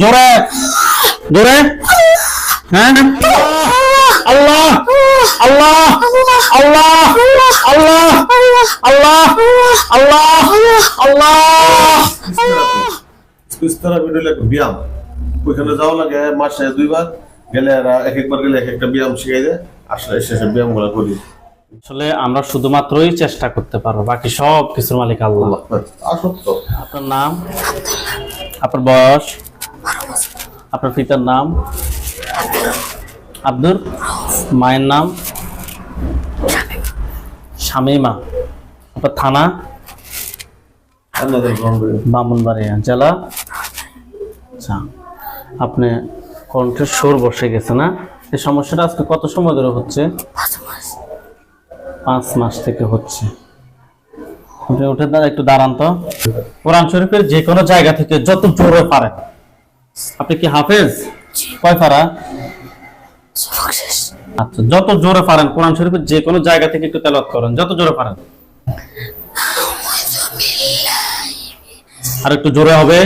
জোরে। জোরে। হ্যাঁ? আল্লাহ! আল্লাহ! আল্লাহ! আল্লাহ! আল্লাহ! আল্লাহ! আল্লাহ! ইস্তারা ভিডিও লাগে ব্যায়াম। ওইখানে যাওয়া লাগে মাসে দুইবার। গেলে এক একবার গেলে এক একটা ব্যায়াম শিখাই দেয়। আসলে শেষে ব্যায়ামগুলা করি। আসলে আমরা শুধুমাত্রই চেষ্টা করতে পারব বাকি সব কিছুর মালিক আল্লাহ। আসত্য আপনার নাম? আপনার বয়স? আপনার পিতার নাম? আব্দুর? মায়ের নাম? শামিমা। আপনার থানা? বামনবাড়িয়া জেলা। আচ্ছা আপনি কণ্ঠের সুর বসে গেছে না? এই সমস্যাটা আজকে কত সময় ধরে হচ্ছে? পাঁচ মাস থেকে হচ্ছে। উঠে দাঁড়া একটু দাঁড়ান তো। কোরআন শরীফের যে কোনো জায়গা থেকে যত জোরে পারেন। আপনি কি হাফেজ? কয় ফারা? আচ্ছা যত জোরে পারেন কোরআন শরীফের যে কোনো জায়গা থেকে একটু তেলত করেন যত জোরে পারেন আর একটু জোরে হবে।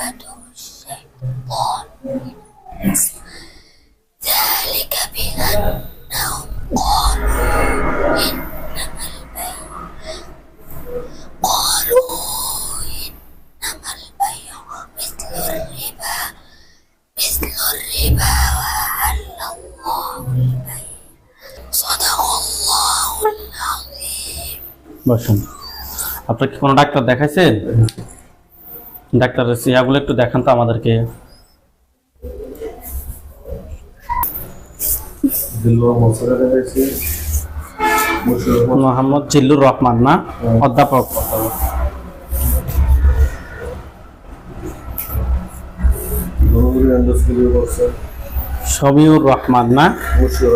يتخبطه الشيطان من المس. ذلك بأنهم قالوا إنما البيع قالوا إنما البيع مثل الربا مثل الربا وأحل الله البيع صدق الله العظيم বসুন আপনার কি কোনো ডাক্তার দেখাইছেন ডাক্তারের ইয়াগুলো একটু দেখান তো আমাদেরকে। মোহাম্মদ জিল্লুর রহমান না? অধ্যাপক। শমিউর রহমান না? মুশিউর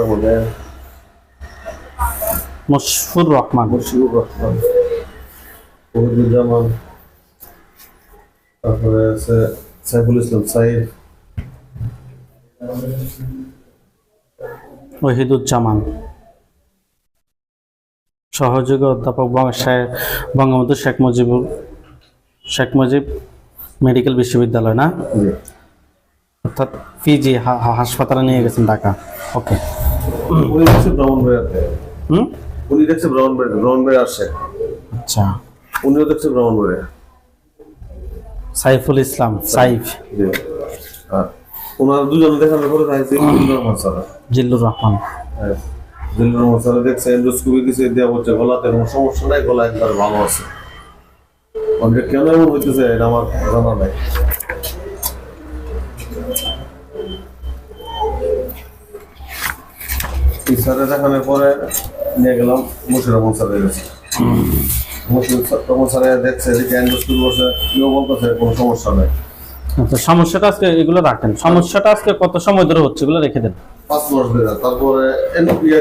রহমান মশফুর রহমান। তারপরে আছে সাইফুল ইসলাম সাইফ। ওহিদুজ্জামান। সহযোগী অধ্যাপক বঙ্গবন্ধু শেখ মুজিবুর শেখ মুজিব মেডিকেল বিশ্ববিদ্যালয় না? অর্থাৎ পিজি হাসপাতালে নিয়ে গেছেন ঢাকা। ওকে। উনি দেখছে ব্রাহ্মণবাড়িয়াতে। হুম? উনি দেখছে ব্রাহ্মণবাড়িয়া ব্রাহ্মণবাড়িয়া আসে আচ্ছা। উনিও দেখছে ব্রাহ্মণবাড়িয়া। সাইফুল ইসলাম সাইফ। ওনারা দুজনে দেখানোর পরে চাইছে দিলুর রহমান স্যার। জিল্লুর রহমান। হ্যাঁ দিলুর রহমান স্যার দেখছে এন্ডোস্কোপি দিছে দেওয়া হচ্ছে গলাতে কোনো সমস্যা নাই গলা একবার ভালো আছে। অনেক কেন এমন হইতেছে এটা আমার জানা নাই। এই স্যারে দেখানোর পরে নিয়ে গেলাম মুশির রহমান স্যারের কাছে। স্যারে দেখছে যে এন্ডোস্কোপি বসে কেউ বলতেছে কোনো সমস্যা নাই। আচ্ছা সমস্যাটা আজকে এগুলো রাখেন। সমস্যাটা আজকে কত সময় ধরে হচ্ছে এগুলো রেখে দেন? পাঁচ মাস ধরে। তারপরে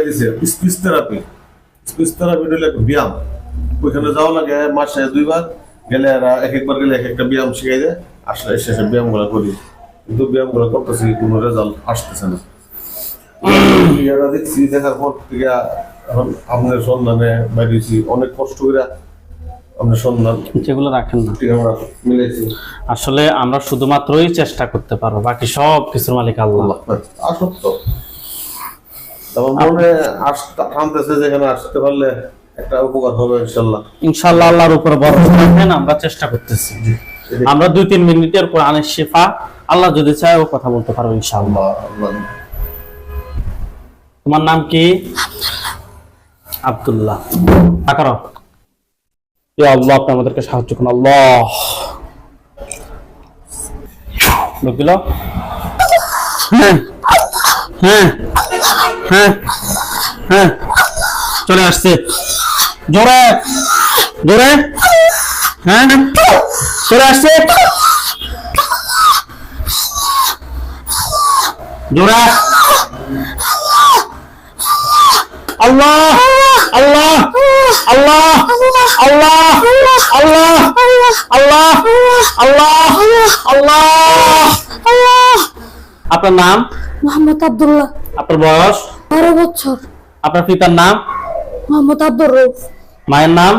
দিছে স্পিচ থেরাপি। স্পিচ থেরাপি হলো একটা ব্যায়াম। ওইখানে যাওয়া লাগে মাসে দুইবার গেলে এরা এক একবার গেলে এক একটা ব্যায়াম শিখাই দেয় আসলে শেষে ব্যায়ামগুলা করি। কিন্তু ব্যায়ামগুলা করতেছি কোনো রেজাল্ট আসতেছে না। দেখছি দেখার পর থেকে এখন আপনার সন্ধানে বাইরেছি অনেক কষ্ট করে যেগুলো রাখেন না। আমরা আসলে আমরা শুধুমাত্রই চেষ্টা করতে পারব বাকি সব কিছুর মালিক আল্লাহ। আসত্য তারপর আসতে টানতেছে যেখানে আসতে পারলে একটা উপকার হবে ইনশাল্লাহ ইনশাল্লাহ আল্লাহর উপরে ভরসা রাখেন আমরা চেষ্টা করতেছি। আমরা দুই তিন মিনিটের কোরআনের শেফা আল্লাহ যদি চায় ও কথা বলতে পারব আল্লাহ তোমার নাম কি? আব্দুল্লাহ। আল্লাহ, আপনি আমাদেরকে সাহায্য করুন। আল্লাহ। হ্যাঁ। হ্যাঁ। হ্যাঁ। হ্যাঁ। চলে আসছে। জোরে। জোরে। হ্যাঁ। চলে আসছে। জোরে। আল্লাহ। আল্লাহ। আল্লাহ আল্লাহ আল্লাহ আল্লাহ আল্লাহ আল্লাহ। আপনার নাম? মোহাম্মদ আব্দুল্লাহ। আপনার বয়স? বারো বছর। আপনার পিতার নাম? মোহাম্মদ আব্দুর রৌফ মায়ের নাম?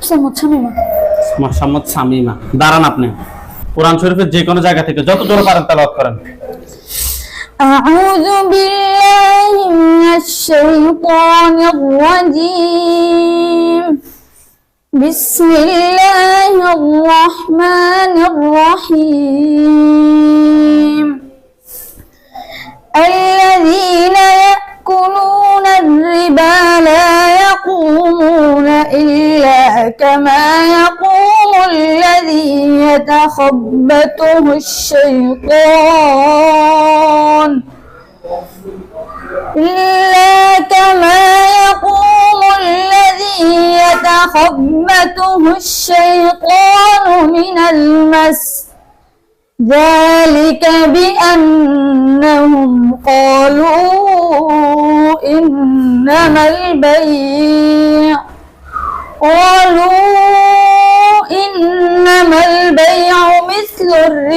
মোহাম্মদ শামিমা। মোহাম্মদ শামিমা। দাঁড়ান আপনি। কোরআন শরীফের যে কোনো জায়গা থেকে যত জোরে পারেন তেলাওয়াত করেন। أعوذ بالله من الشيطان الرجيم. بسم الله الرحمن الرحيم. الذين يأكلون الربا لا يقومون إلا كما يقوم الذي يتخبطه الشيطان. إلا كما يقوم الذي يتخبطه الشيطان من المس. ذلك بأنهم قالوا إنما البيع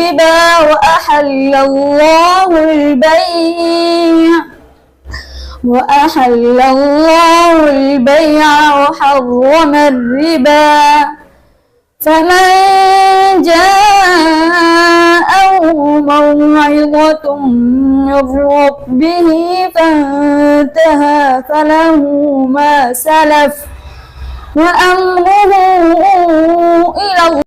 الربا وأحل الله البيع. وأحل الله البيع وحرم الربا. فمن جاءه موعظة من ربه فانتهى فله ما سلف. وأمره إلى الله